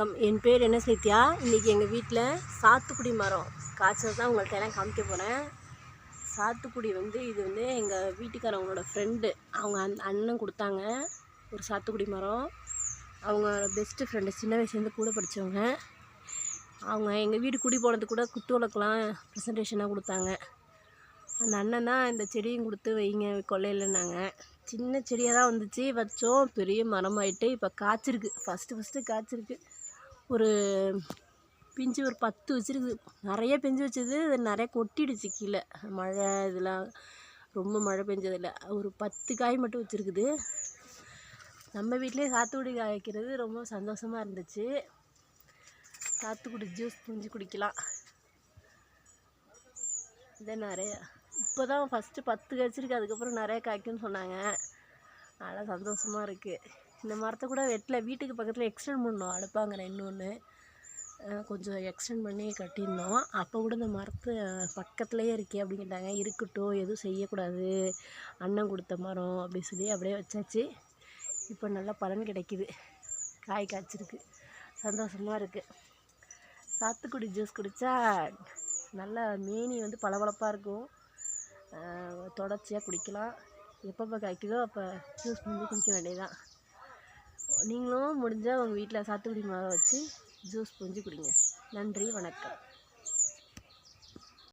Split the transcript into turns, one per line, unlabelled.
வணக்கம். என் பேர் என்ன சைத்யா இன்றைக்கி எங்கள் வீட்டில் சாத்துக்குடி மரம். காய்ச்சல் தான் உங்கள்கிட்ட எல்லாம் காமிக்க போகிறேன் சாத்துக்குடி வந்து இது வந்து எங்கள் வீட்டுக்காரவங்களோட ஃப்ரெண்டு அவங்க அந் அண்ணன் கொடுத்தாங்க ஒரு சாத்துக்குடி மரம். அவங்க பெஸ்ட்டு ஃப்ரெண்டு சின்ன வயசுலேருந்து கூட படித்தவங்க அவங்க எங்கள் வீடு குடி போனது கூட குத்து விளக்கெலாம் ப்ரெசன்டேஷனாக கொடுத்தாங்க. அந்த அண்ணன் தான் இந்த செடியும் கொடுத்து வைங்க கொல்லையிலன்னாங்க சின்ன செடியாக தான் வந்துச்சு. வச்சோம். பெரிய மரமாயிட்டு இப்போ காய்ச்சிருக்கு. First first காய்ச்சிருக்கு. ஒரு பிஞ்சு ஒரு பத்து வச்சுருக்குது நிறைய பிஞ்சு வச்சது. நிறைய கொட்டிடுச்சு கீழே. மழை இதெல்லாம் ரொம்ப மழை பெஞ்சதில்ல. ஒரு பத்து காய் மட்டும் வச்சுருக்குது. நம்ம வீட்டிலே சாத்துக்குடி காய் வைக்கிறது ரொம்ப சந்தோஷமாக இருந்துச்சு. சாத்துக்குடி ஜூஸ் புழிஞ்சு குடிக்கலாம். இதை நிறையா இப்போ தான் ஃபஸ்ட்டு பத்து காய்ச்சிருக்கு அதுக்கப்புறம் நிறைய காய்க்குன்னு சொன்னாங்க. நல்லா சந்தோஷமாக இருக்குது இந்த மரத்தை கூட வெட்டல வீட்டுக்கு பக்கத்தில் எக்ஸ்டெண்ட் பண்ணோம் அடுப்பாங்கிற இன்னொன்று கொஞ்சம் எக்ஸ்டெண்ட் பண்ணி கட்டியிருந்தோம். அப்போ கூட இந்த மரத்து பக்கத்துலேயே இருக்கே அப்படின்னு கேட்டாங்க. இருக்கட்டும் எதுவும் செய்யக்கூடாது. அண்ணன் கொடுத்த மரம் அப்படி சொல்லி அப்படியே வச்சாச்சு. இப்போ நல்லா பலன் கிடைக்குது. காய் காய்ச்சிருக்கு. சந்தோஷமாக இருக்குது சாத்துக்குடி ஜூஸ் குடித்தா நல்லா மேனி வந்து பளபளப்பாக இருக்கும். தொடர்ச்சியாக குடிக்கலாம். எப்பப்போ காய்க்குதோ அப்போ ஜூஸ் பண்ணி குடிக்க வேண்டியதுதான். நீங்களும் முடிஞ்சால் உங்கள் வீட்டில் சாத்துக்குடி மாவை வச்சு ஜூஸ் புரிஞ்சு குடிங்க. நன்றி வணக்கம்.